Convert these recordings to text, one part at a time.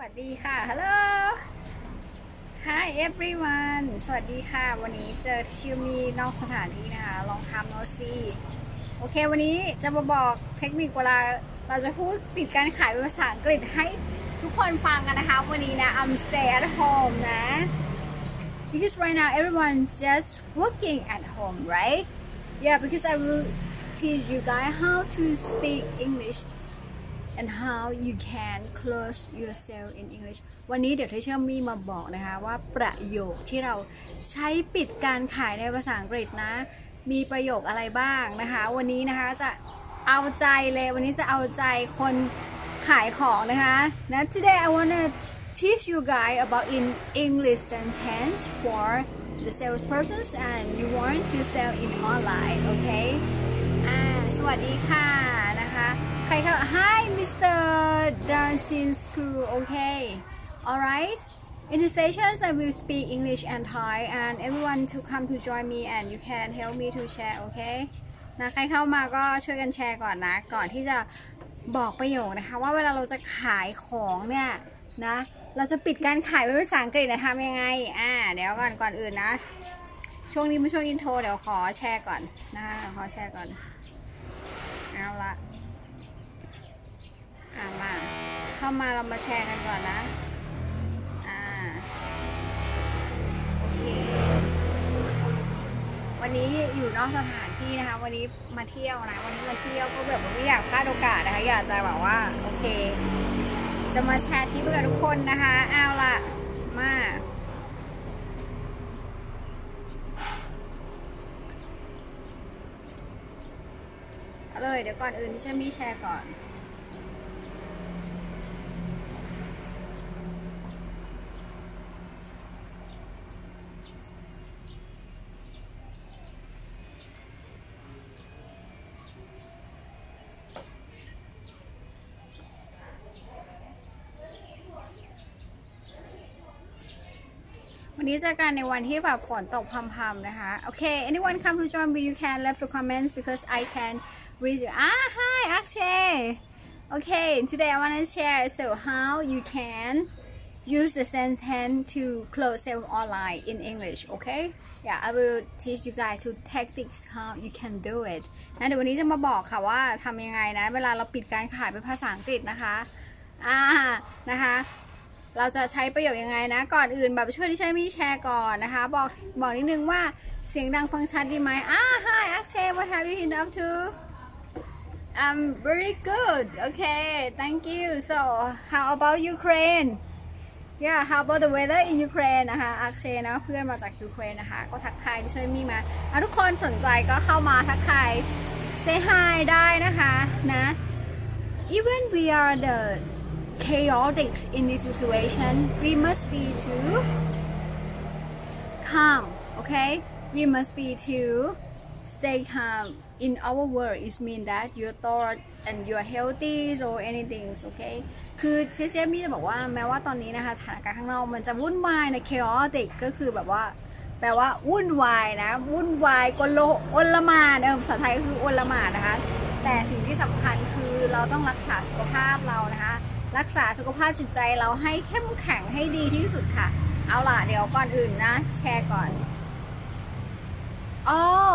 วัสดีค่ะ ฮัลโหล Hi everyone สวัสดีค่ะ วันนี้เจอชิวมีนอกสถานที่นะคะ ลองทำโนซีโอเค วันนี้จะมาบอกเทคนิคเวลาเราจะพูดปิดการขายเป็นภาษาอังกฤษให้ทุกคนฟังกันนะคะ วันนี้นะ I'm stay at home นะ because right now everyone just working at home right yeah because I will teach you guys how to speak English and how you can close yourself in English วันนี้เดี๋ยวเทเชอร์มีมาบอกนะคะว่าประโยคที่เราใช้ปิดการขายในภาษาอังกฤษนะ มีประโยคอะไรบ้างนะคะ วันนี้นะคะจะเอาใจเลยวันนี้จะเอาใจคนขายของนะคะนะ today I wanna teach you guys about in English sentence for the salespersons and you want to sell in online okay อ่าสวัสดีค่ะนะคะ ใครเข้า Hi Mr. Dancing School okay alright in the sessions I will speak English and Thai and everyone to come to join me and you can help me to share okay นะใครเข้ามาก็ช่วยกันแชร์ก่อนนะ ก่อนที่จะบอกประโยคนะคะ ว่าเวลาเราจะขายของเนี่ยนะ เราจะปิดการขายเป็นภาษาอังกฤษนะทำยังไง อ่า เดี๋ยวก่อนก่อนอื่นนะ ช่วงนี้เป็นช่วงอินโทร เดี๋ยวขอแชร์ก่อนนะคะขอแชร์ก่อน เอาละ อ่ามาเข้ามาเรามาแชร์กันก่อนนะอ่าโอเค วันนี้อยู่นอกสถานที่นะคะ วันนี้มาเที่ยวนะ วันนี้มาเที่ยวก็แบบว่าไม่อยากพลาดโอกาสนะคะ อยากจะแบบว่าโอเค จะมาแชร์ทริปกับทุกคนนะคะเอาละมาเอาเลยเดี๋ยวก่อนอื่นที่ฉันมีแชร์ก่อน นนี้เจอกันในวันที่แบบฝนตกพรำๆนะคะ โอเค anyone come to join me you can left the comments because I can read you ah hi Akshay okay today I want to share so how you can use the sentence to close sale online in English okay yeah I will teach you guys to tactics how you can do it นะเดี๋ยววันนี้จะมาบอกค่ะว่าทำยังไงนะ เวลาเราปิดการขายเป็นภาษาอังกฤษนะคะอ่านะคะ เราจะใช้ประโยชน์ยังไงนะ ก่อนอื่นแบบช่วยที่ใช้มีแชร์ก่อนนะคะ บอกบอกนิดนึงว่าเสียงดังฟังชัดดีไหมอ่า hi Akshay what have you been up to I'm very good okay thank you so how about Ukraine yeah how about the weather in Ukraine นะคะอักเชนะเพื่อนมาจากยูเครนนะคะ ก็ทักทายที่ช่วยมีมาทุกคนสนใจก็เข้ามาทักทาย say hi ได้นะคะนะ even we are the chaotic in this situation we must be too calm okay we must be to stay calm in our world it mean that your thought and your healthy or anything okay คือเชฟเชฟมี่จะบอกว่าแม้ว่าตอนนี้นะคะสถานการณ์ข้างนอกมันจะวุ่นวายนะ chaotic ก็คือแบบว่าแปลว่าวุ่นวายนะวุ่นวายกลโลอลมานเออภาษาไทยก็คืออลมานนะคะ แต่สิ่งที่สำคัญคือเราต้องรักษาสุขภาพเรานะคะ รักษาสุขภาพจิตใจเราให้เข้มแข็งให้ดีที่สุดค่ะ เอาล่ะ เดี๋ยวก่อนอื่นนะ แชร์ก่อน oh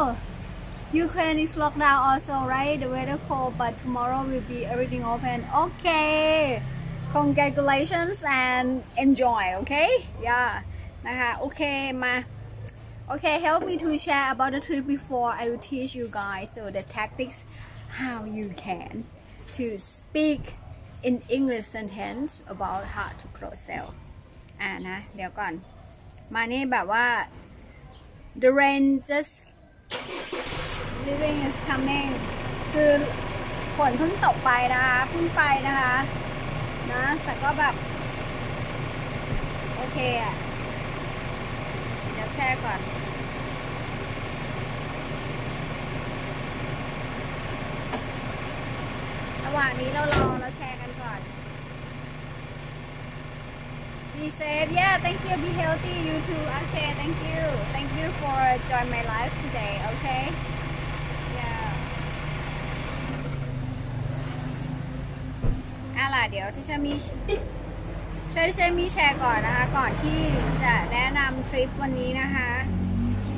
Ukraine is locked down also right the weather cold but tomorrow will be everything open okay congratulations and enjoy okay yeah นะคะโอเคมา Okay, help me to share about the trip before I will teach you guys so the tactics how you can to speak in English sentence about how to close sale อ่านะ เดี๋ยวก่อน มานี่แบบว่า the rain just living is coming คือฝนเพิ่งตกไปนะคะเพิ่งไปนะคะนะ แต่ก็แบบ โอเคอะ เดี๋ยวแชร์ก่อนระหว่างนี้เรารอเราแชร์ He said yeah thank you be healthy you too Akshay thank you thank you for join my life today okay yeah อ่ะล่ะเดี๋ยวที่ฉันมี ช่วยช่วยมีแชร์ก่อนนะคะ ก่อนที่จะแนะนำทริปวันนี้นะคะ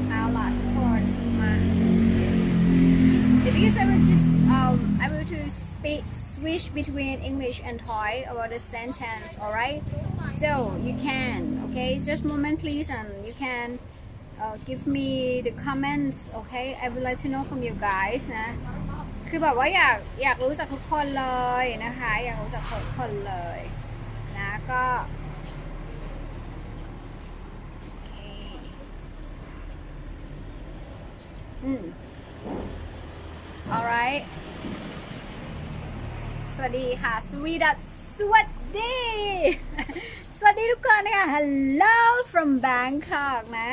เอาล่ะทุกคนมา Because I will just um I will to speak switch between English and Thai about the sentence alright So you can okay just moment please and you can uh, give me the comments okay I would like to know from you guys นะคือแบบว่าอยากอยากรู้จากทุกคนเลยนะคะ อยากรู้จากทุกคนเลยนะก็อืม alright สวัสดีค่ะ hello from Bangkok นะ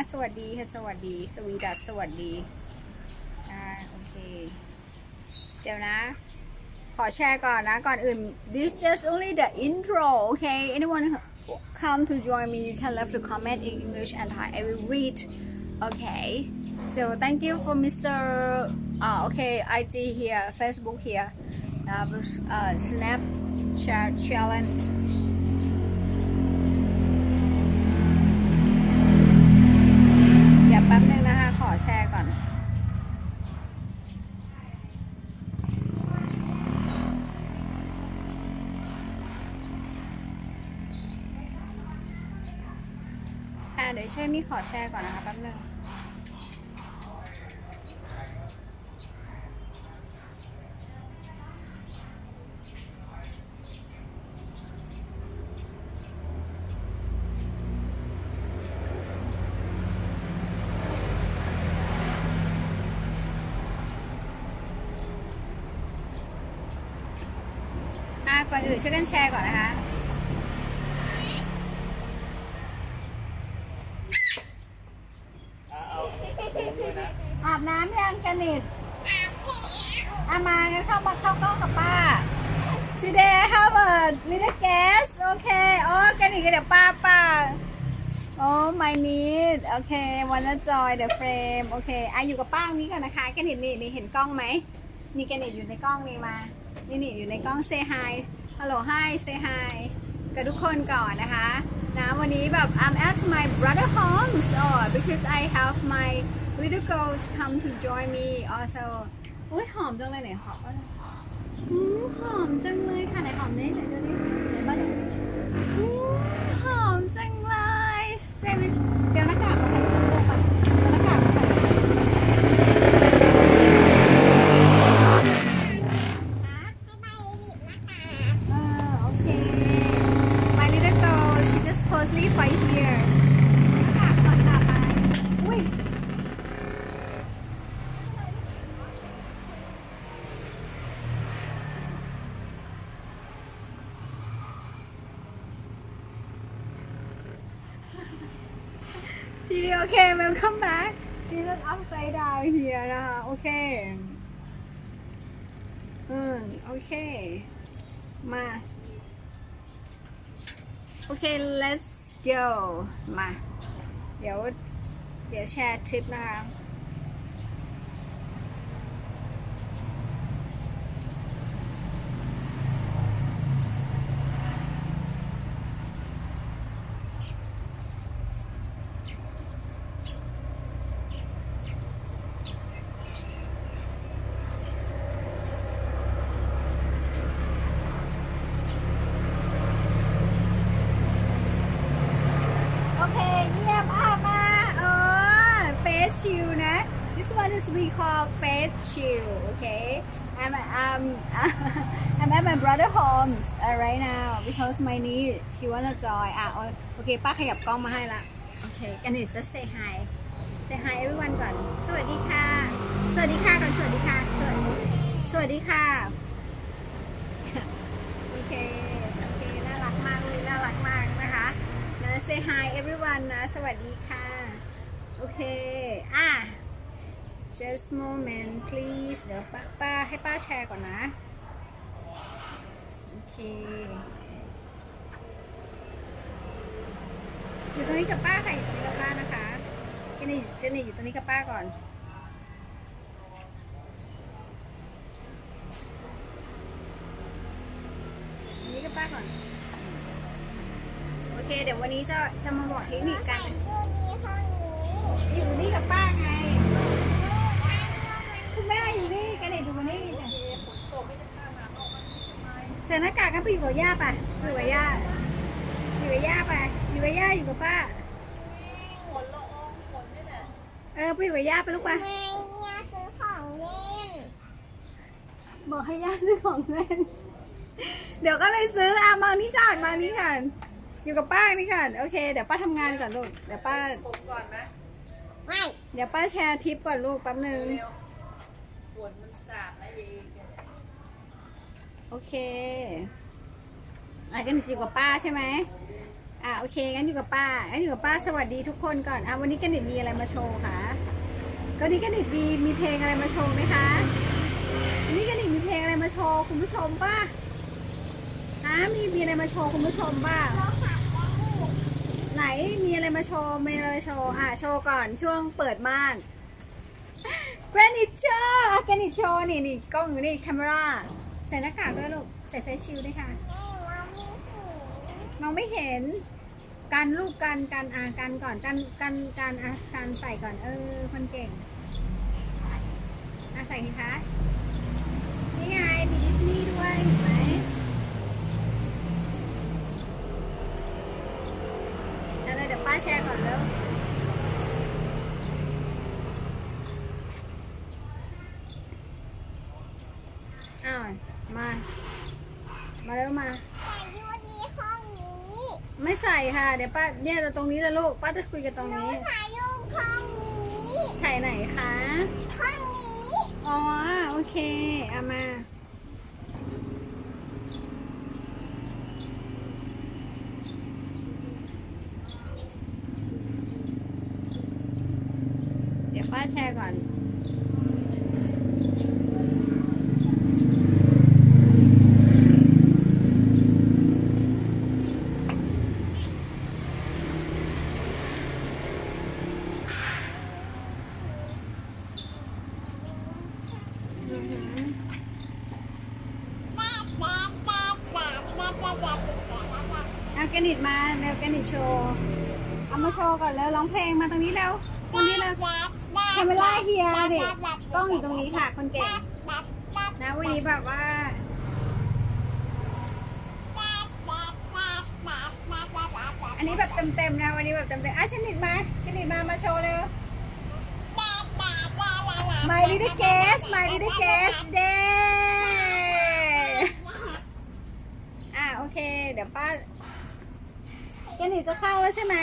this just only the intro okay anyone come to join me you can leave a comment in English and Thai I will read okay so thank you for Mr. Uh, okay IG here Facebook here Snapchat challenge อย่าแป๊บนึงนะคะ ขอแชร์ก่อนอะเดี๋ยวช่วยมีขอแชร์ก่อนนะคะแป๊บนึง อะก่อนอื่น ช่วยกันแชร์ก่อนนะคะอาบน้ำยังกนนิดอามางั้นเข้ามาเข้ากล้องกับป้า Today have a little guest โอเคโอ้กันนิดก็เดี๋ยวป้าป้าโอ้ my need โอเค wanna join the frame โอเคอะอยู่กับป้านี้ก่อนนะคะกันนิดนี่นี่เห็นกล้องไหมนี่กันิดอยู่ในกล้องนี่มานี่นี่อยู่ในกล้อง say hi hello hi say hi กับทุกคนก่อนนะคะนะวันนี้แบบ I'm at my brother home so because I have my little girls come to join me also อุ้ยหอมจังเลยไหนหอมบ้างอืมหอมจังเลยค่ะไหนหอมนี่ไหนดูนี่ไหนบ้างหอมจังเลยเจมินเดี๋ยวหน้ากากมาใส่ลูกก่อนเดี๋ยวหน้ากากมาใส่อ่าโอเค My little girl she just supposedly fight here หน้ากากก่อนค่ะไปอุ้ย จีโอเคแมวคัมแบ็กจีนัท upside down here นะคะโอเค อืมโอเค มา โอเค let's go มา เดี๋ยว เดี๋ยวแชร์ทริปนะคะ โอเค เยี่ยมอะมาเออ เฟสชิลนะ this one is we call face chill okay I'm I'm I'm at my brother homes uh, right now because my niece she wanna join อะโอเคป้าขยับกล้องมาให้ละโอเคกันอีก just say hi say hi everyone ก่อน สวัสดีค่ะ สวัสดีค่ะก่อนสวัสดีค่ะ สวัสดีสวัสดีค่ะโอเคโอเคน่ารักมากเลยน่ารักมากนะคะนะ say hi everyone นะ สวัสดีค่ะ โอเค อะ just moment please เดี๋ยวป้าป้าให้ป้าแชร์ก่อนนะ โอเค อยู่ตรงนี้กับป้าค่ะอยู่ตรงนี้กับป้านะคะเจนนี่เจนนี่อยู่ตรงนี้กับป้าก่อนนี้กับป้าก่อน โอเค เดี๋ยววันนี้จะจะมาบอกเทคนิคกันดูนี่ห้องนี้ อยู่นี่กับป้าไง คุณแม่อยู่นี่กันเด็ดูนี่จ้ะใส่หน้ากากกันไปอยู่กับย่าป่ะอยู่กับย่าอยู่กับย่าป่ะอยู่กับย่าอยู่กับป้าเออไปอยู่กับย่าไปลูกป่ะแม่เนี่ยซื้อของเล่น บอกให้ย่าซื้อของเล่น เดี๋ยวก็ไปซื้ออะมานี่ก่อนมานี่ก่อนอยู่กับป้านี่ก่อนโอเค เดี๋ยวป้าทำงานก่อนลูก เดี๋ยวป้าผมก่อนไหม ไม่เดี๋ยวป้าแชร์ทิปก่อนลูกแป๊บนึงเร็วฝนมันสาดนะยายเองโอเคอะกันอยู่กับป้าใช่ไหมอะโอเคงั้นอยู่กับป้างั้นอยู่กับป้าสวัสดีทุกคนก่อนอะวันนี้กันดิดมีอะไรมาโชว์คะก็นี้กันดิดมีมีเพลงอะไรมาโชว์ไหมคะวันนี้กันดิดมีเพลงอะไรมาโชว์คุณผู้ชมป่ะฮะมีมีอะไรมาโชว์คุณผู้ชมป่ะ โทรศัพท์และนี่ ไหนมีอะไรมาโชว์มีอะไรมาโชว์อะโชว์ก่อนช่วงเปิดม่านแกรนิชโชว์แกรนิชโชว์นี่นี่กล้องอยู่นี่แคมราใส่หน้ากากด้วยลูกใส่เฟซชิลด้วยค่ะแม่ว่าไม่เห็นมองไม่เห็นการลูกกันการอ่ากันก่อนกันกันการอะการใส่ก่อนเออคนเก่งอะใส่ทีคะนี่ไงมีดิสนีย์ด้วยเห็นไหมเดี๋ยวเดี๋ยวป้าแชร์ก่อนแล้วอ้าว มา มาแล้วมา แต่ยูนี่ห้องนี้ไม่ใส่ค่ะ เดี๋ยวป้าเนี่ยตรงนี้แหละลูก ป้าจะคุยกันตรงหนูนี้ ถ่ายรูปห้องนี้ถ่ายไหนคะ ห้องนี้ อ๋อ โอเค เอามา มาเร็วแกนิดโชว์ เอามาโชว์ก่อนแล้วร้องเพลงมาตรงนี้แล้วตรงนี้แล้วคาเมล่าเฮียเด็กกล้องอยู่ตรงนี้ค่ะ คนเก่งนะวันนี้แบบว่าอันนี้แบบเต็มๆนะวันนี้แบบเต็มๆอะชนิดมาชนิดมามาโชว์เร็ว My little guest My little guest day อะโอเค เดี๋ยวป้า แกนิดจะเข้าแล้วใช่ไหม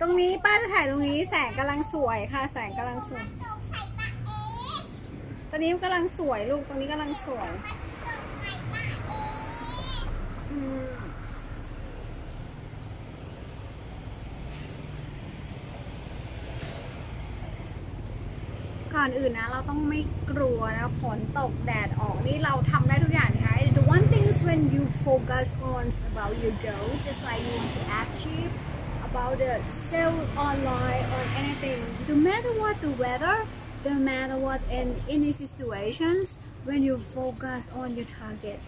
ตรงนี้ป้าจะถ่ายตรงนี้แสงกำลังสวยค่ะ แสงกำลังสวย ตอนนี้กำลังสวยลูก ตรงนี้กำลังสวยอืมก่อนอื่นนะ เราต้องไม่กลัวนะฝนตกแดดออกนี่เราทำได้ when you focus on about your goal just like you want to achieve about the sell online or anything. No matter what the weather no matter what in any situations when you focus on your target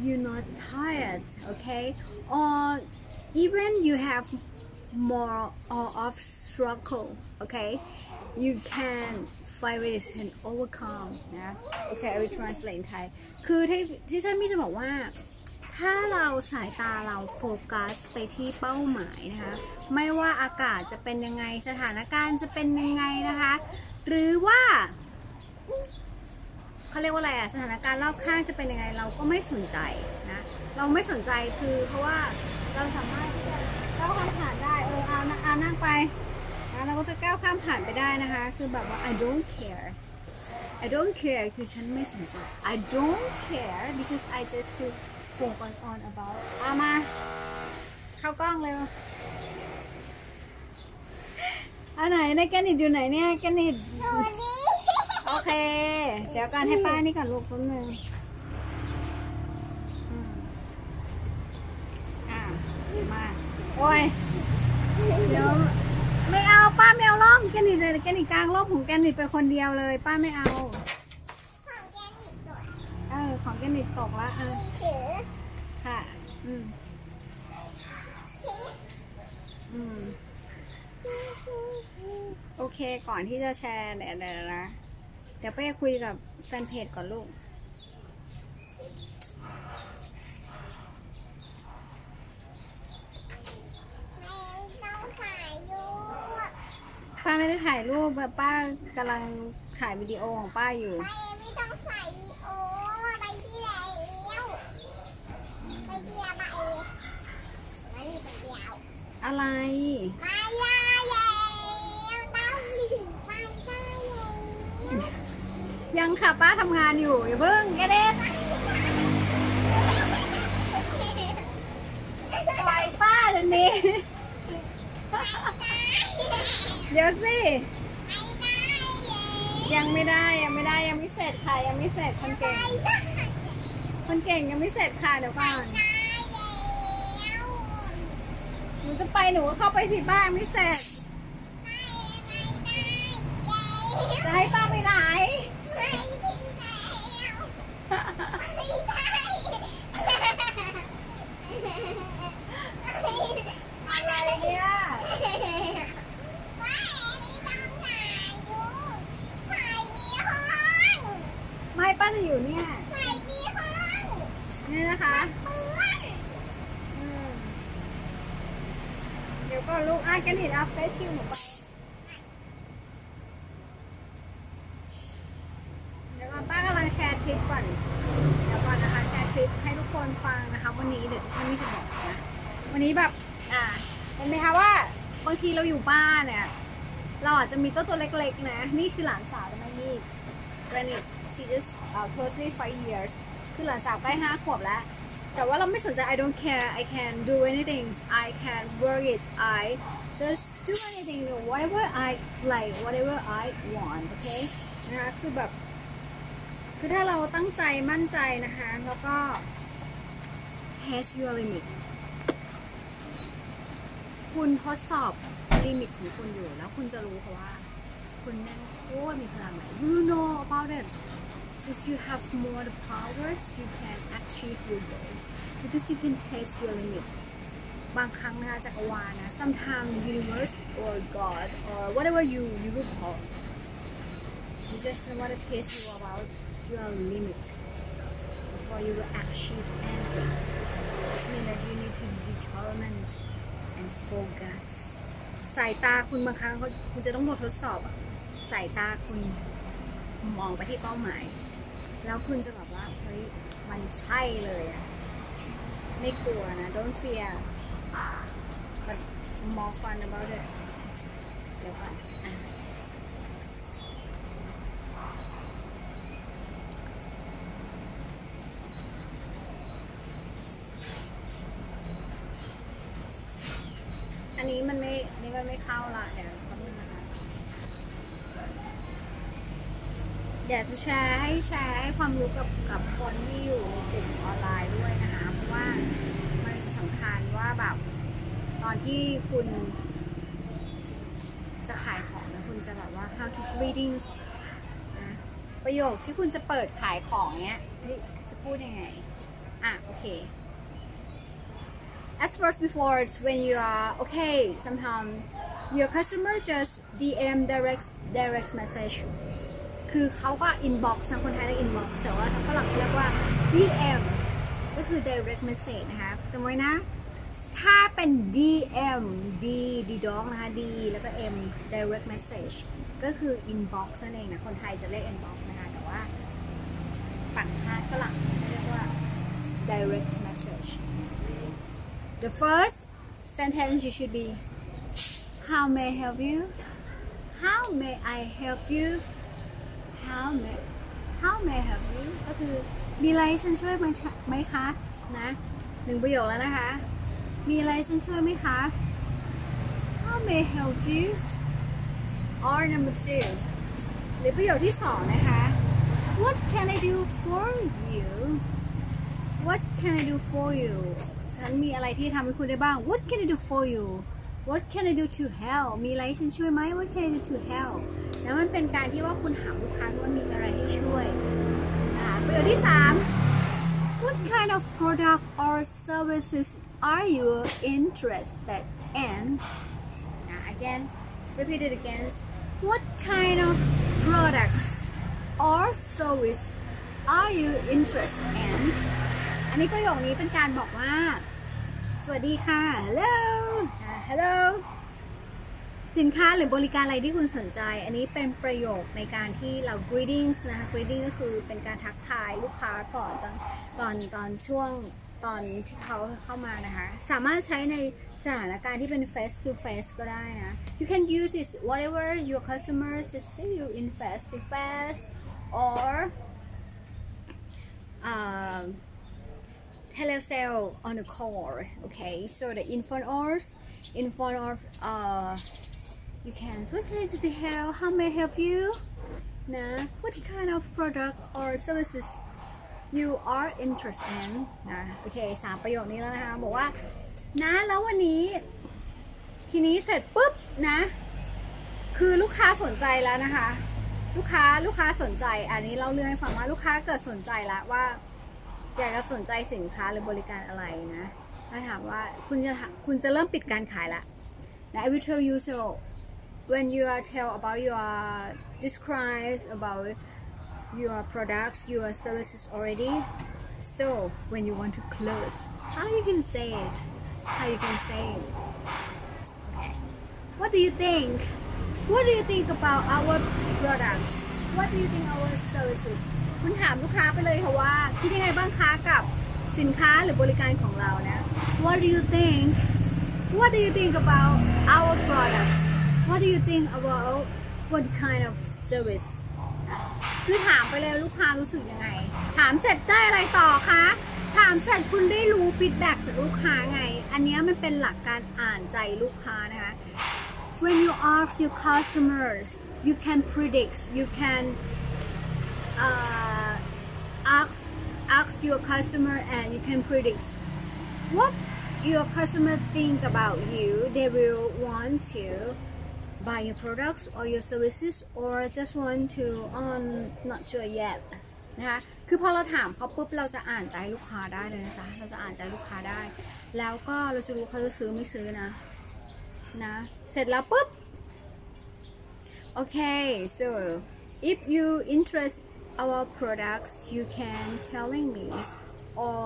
you're not tired okay? Or even you have more or of struggle okay you can fight with it and overcome นะ okay I will translate in Thai คือที่ที่ฉันมีจะบอกว่า ถ้าเราสายตาเราโฟกัสไปที่เป้าหมายนะคะ ไม่ว่าอากาศจะเป็นยังไง สถานการณ์จะเป็นยังไงนะคะ หรือว่าเขาเรียกว่าอะไรอะสถานการณ์รอบข้างจะเป็นยังไงเราก็ไม่สนใจนะ เราไม่สนใจคือเพราะว่าเราสามารถที่จะก้าวามผ่านได้เออเอาอานั่งไป เราก็จะก้าวข้ามผ่านไปได้นะคะ คือแบบว่า I don't care I don't care คือฉันไม่สนใจ I don't care because I just to focus on about เอามา เข้ากล้องเร็วอันไหนในแกนิดอยู่ไหนเนี่ยแกนิดโอเค เดี๋ยวการให้ป้านี่ก่อนลูกแป๊บนึงอืมอ่ามา โอ้ยเดี๋ยว ไม่เอาป้าไม่เอาล่มแกนิดเลยแกนิดกลางร่มของแกนิดไปคนเดียวเลย ป้าไม่เอาเออ ของแกนิดตกละเออถือค่ะ อืมอืมโอเคก่อนที่จะแชร์เดี๋ยวเดี๋ยวนะเดี๋ยวไปคุยกับแฟนเพจก่อนลูก ไม่ต้องถ่ายรูป ป้าไม่ได้ถ่ายรูปป้ากำลังถ่ายวิดีโอของป้าอยู่ไม่ไม่ต้องใส่วีโอไปที่แล้วไปเดียวมาเองมานี่ไปเดียวอะไรไม่ได้แล้วต้องหลีกไปได้แล้วยังค่ะป้าทำงานอยู่อย่าเพิ่งแกเด็ก เดี๋ยวสิยังไม่ได้ยังไม่ได้ยังไม่เสร็จค่ะยังไม่เสร็จคนเก่งคนเก่งยังไม่เสร็จค่ะเดี๋ยวก่อนหนูจะไปหนูก็เข้าไปสิบ้างไม่เสร็จ ไม่ป้าจะอยู่เนี่ยนี่นะคะเดี๋ยวก็ลูกอะแกนิดอัพเฟซชิลหนูไปเดี๋ยวก่อนป้ากำลังแชร์ทริปก่อน เดี๋ยวก่อนนะคะ แชร์ทริปให้ทุกคนฟังนะคะ วันนี้เดี๋ยวฉันไม่จะบอกนะ วันนี้แบบอ่าเห็นไหมคะว่าบางทีเราอยู่บ้านเนี่ยเราอาจจะมีตัวตัวเล็กๆนะ นี่คือหลานสาวแต่ไม่นี่ g r a n i t she just uh, totally five years คือหลานสาวใกล้ห้าขวบแล้ว แต่ว่าเราไม่สนใจ I don't care I can do anything I can work it I just do anything whatever I like whatever I want okay นะคะคือแบบ คือถ้าเราตั้งใจมั่นใจนะคะ แล้วก็ test your limit คุณทดสอบลิมิตของคุณอยู่ แล้วคุณจะรู้ค่ะว่า คุณแม่งโคตรมีพลังไหน you know about it just you have more the powers you can achieve your goal because you can test your limit บางครั้งนะคะจักรวาลนะ sometimes universe or God or whatever you you will call you just want to test you about your limit before you will achieve anything this means that you need to be determined and focus สายตาคุณบางครั้งเขาคุณจะต้องโดนทดสอบอะสายตาคุณมองไปที่เป้าหมาย แล้วคุณจะแบบว่าเฮ้ยมันใช่เลยอะไม่กลัวนะ don't fear but more fun about it เดี๋ยวก่อนนี้มันไม่อันนี้มันไม่เข้าละเดี๋ยวแป๊บนึงนะคะ อยากจะแชร์ให้แชร์ให้ความรู้กับกับคนที่อยู่ในกลุ่มออนไลน์ด้วยนะคะ เพราะว่ามันสำคัญว่าแบบตอนที่คุณจะขายของนะคุณจะแบบว่า how to greetings นะประโยคที่คุณจะเปิดขายของเนี้ยเฮ้ยจะพูดยังไง อะ โอเค as first before it's when you are okay sometimes your customer just DM direct direct message คือเขาก็ inbox นะคนไทยเรียก inbox แต่ว่าทางฝรั่งเขาเรียกว่า DM ก็คือ direct message นะคะสมมตินะ ถ้าเป็น DM D D dog นะคะ D แล้วก็ M direct message ก็คือ inbox นั่นเองนะ คนไทยจะเรียก inbox นะคะ แต่ว่าต่งชาติฝรั่งจะเรียกว่า direct message The first sentence you should be How may I help you? How may I help you? How may How may help you? ก็คือมีอะไรฉันช่วยไหมคะไหมคะนะหนึ่งประโยคแล้วนะคะ มีอะไรฉันช่วยไหมคะ How may help you? Or number two หรือประโยคที่สองนะคะ What can I do for you? What can I do for you ฉันมีอะไรที่ทำให้คุณได้บ้าง What can I do for you What can I do to help มีอะไรฉันช่วยไหม What can I do to help แล้วมันเป็นการที่ว่าคุณถามลูกค้าว่ามีอะไรให้ช่วยประโยคที่สาม What kind of product or services are you interested in again repeat it again what kind of products or service are you interested in อันนี้ประโยคนี้เป็นการบอกว่า สวัสดีค่ะ hello hello สินค้าหรือบริการอะไรที่คุณสนใจ อันนี้เป็นประโยคในการที่เรา greetings นะคะ greeting ก็คือเป็นการทักทายลูกค้าก่อนตอนตอนตอนช่วงตอนที่เขาเข้ามานะคะ สามารถใช้ในสถานการณ์ที่เป็น face to face ก็ได้นะ you can use it whatever your customer just see you in face to face or um, telesale on the call okay so the in front of in front of uh you can so what can I do to help how may I help you นะ what kind of product or services you are interested in นะโอเคสามประโยคนี้แล้วนะคะ บอกว่า นะแล้ววันนี้ ทีนี้เสร็จปุ๊บนะ คือลูกค้าสนใจแล้วนะคะ ลูกค้าลูกค้าสนใจ อันนี้เราเรื่องให้ฟังว่าลูกค้าเกิดสนใจแล้วว่า อยากจะสนใจสินค้าหรือบริการอะไรนะ ถ้าถามว่าคุณจะคุณจะเริ่มปิดการขายละนะ I will tell you so when you are tell about your describe about your products your services already so when you want to close how you can say it how you can say it okay what do you think what do you think about our products what do you think our services คุณถามลูกค้าไปเลยค่ะว่า คิดยังไงบ้างคะกับสินค้าหรือบริการของเรานะ What do you think What do you think about our products What do you think about what kind of service คือถามไปเลยลูกค้ารู้สึกยังไง ถามเสร็จได้อะไรต่อคะ ถามเสร็จคุณได้รู้ฟีดแบ็กจากลูกค้าไง อันเนี้ยมันเป็นหลักการอ่านใจลูกค้านะคะ when you ask your customers you can predict you can uh, ask ask your customer and you can predict what your customer think about you they will want to buy your products or your services or just want to um not sure yet นะคะ คือพอเราถามเขาปุ๊บเราจะอ่านใจลูกค้าได้เลยนะจ๊ะ เราจะอ่านใจลูกค้าได้ แล้วก็เราจะรู้เขาจะซื้อไม่ซื้อนะ นะ เสร็จแล้วปุ๊บ Okay so if you interest our products you can telling me or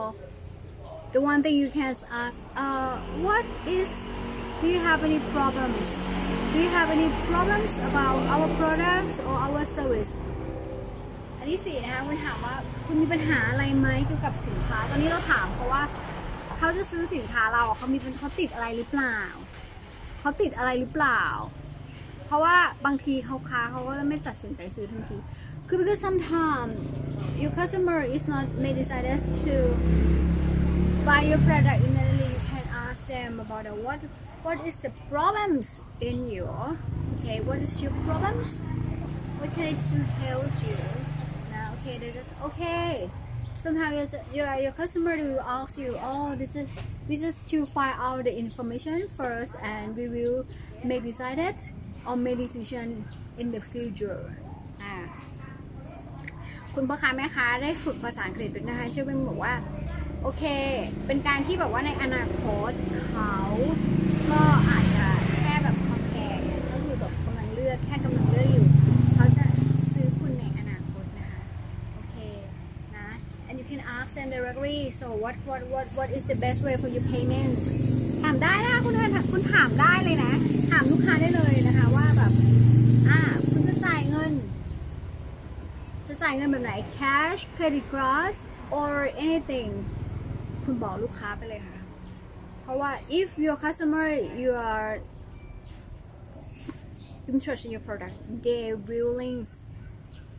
the one thing you can ask uh, what is do you have any problems do you have any problems about our products or our service อันที่สี่นะคะคุณถามว่าคุณมีปัญหาอะไรไหมเกี่ยวกับสินค้า ตอนนี้เราถามเพราะว่าเขาจะซื้อสินค้าเราเขามีเขาติดอะไรหรือเปล่า เขาติดอะไรหรือเปล่า เพราะว่าบางทีเขาค้าเขาก็ไม่ตัดสินใจซื้อทันที คือ because sometimes your customer is not made decided to buy your product immediately you can ask them about uh, what what is the problems in your okay what is your problems what can I do to help you now okay they just okay sometimes your your, your customer will ask you oh they just we just to find out the information first and we will make decided or make decision in the future อ่า คุณพ่อค้าแม่ค้าได้ฝึกภาษาอังกฤษด้วยนะคะเชื่อเป็นบอกว่า โอเค เป็นการที่แบบว่าในอนาคตเขาก็อาจจะแค่แบบคอมเพลก็คือแบบกำลังเลือกแค่กำลังเลือกอยู่ เขาจะซื้อคุณในอนาคตนะคะ โอเค นะ and you can ask them directly so what what what what is the best way for your payment ถามได้นะคุณคุณถามได้เลยนะ ถามลูกค้าได้เลยนะคะว่าแบบอ่าคุณจะจ่ายเงิน จะจ่ายเงินแบบไหน cash credit card or anything คุณบอกลูกค้าไปเลยค่ะ เพราะว่า if your customer you are interested in your product they willing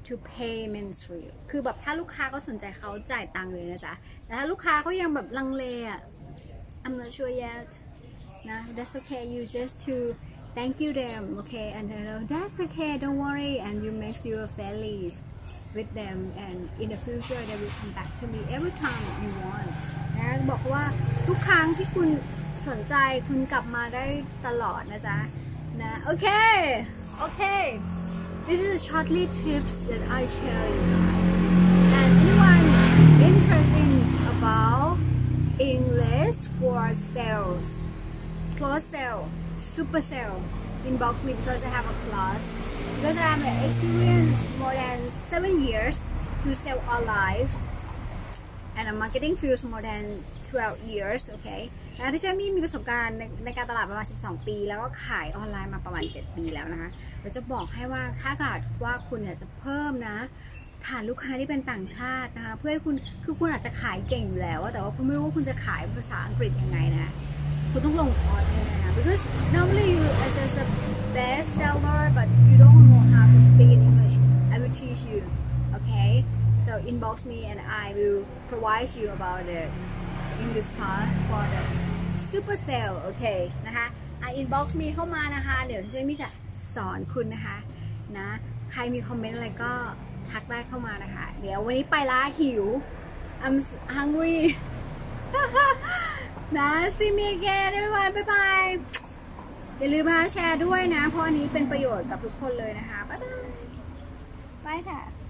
to payment for you คือแบบถ้าลูกค้าก็สนใจเขาจ่ายตังค์เลยนะจ๊ะ แต่ถ้าลูกค้าเขายังแบบลังเลอะ I'm not sure yet นะ that's okay you just to thank you them okay and then uh, that's okay don't worry and you make your families with them and in the future they will come back to me every time you want นะบอกว่าทุกครั้งที่คุณสนใจคุณกลับมาได้ตลอดนะจ๊ะนะโอเคโอเค this is the shortly tips that I share you guys and anyone interested about English for sales close sale super sale inbox me because I have a class because I have experience more than seven years to sell online and I'm marketing field more than 12 years โอเคแล้วที่เจมี่มีประสบการณ์ในในการตลาดประมาณ 12 ปี แล้วก็ขายออนไลน์มาประมาณ 7 ปีแล้วนะคะเราจะบอกให้ว่าถ้าเกิดว่าคุณอยากจะเพิ่มนะฐานลูกค้าที่เป็นต่างชาตินะคะเพื่อให้คุณคือคุณอาจจะขายเก่งอยู่แล้ว แต่ว่าคุณไม่รู้ว่าคุณจะขายภาษาอังกฤษยังไงนะคุณต้องลงคอร์สเลยนะ because normally you as a best seller but you don't know how to speak in English I will teach you okay so inbox me and I will provide you about the English part for the super sale โอเคนะคะอะ inbox me เข้ามานะคะ เดี๋ยวช่วยมิจะสอนคุณนะคะนะใครมีคอมเมนต์อะไรก็ทักได้เข้ามานะคะ เดี๋ยววันนี้ไปละหิว I'm hungry นะซีมีเกนด้วยวันบ๊ายบายอย่าลืมมาแชร์ด้วยนะ เพราะอันนี้เป็นประโยชน์กับทุกคนเลยนะคะ บ๊ายบายไปค่ะ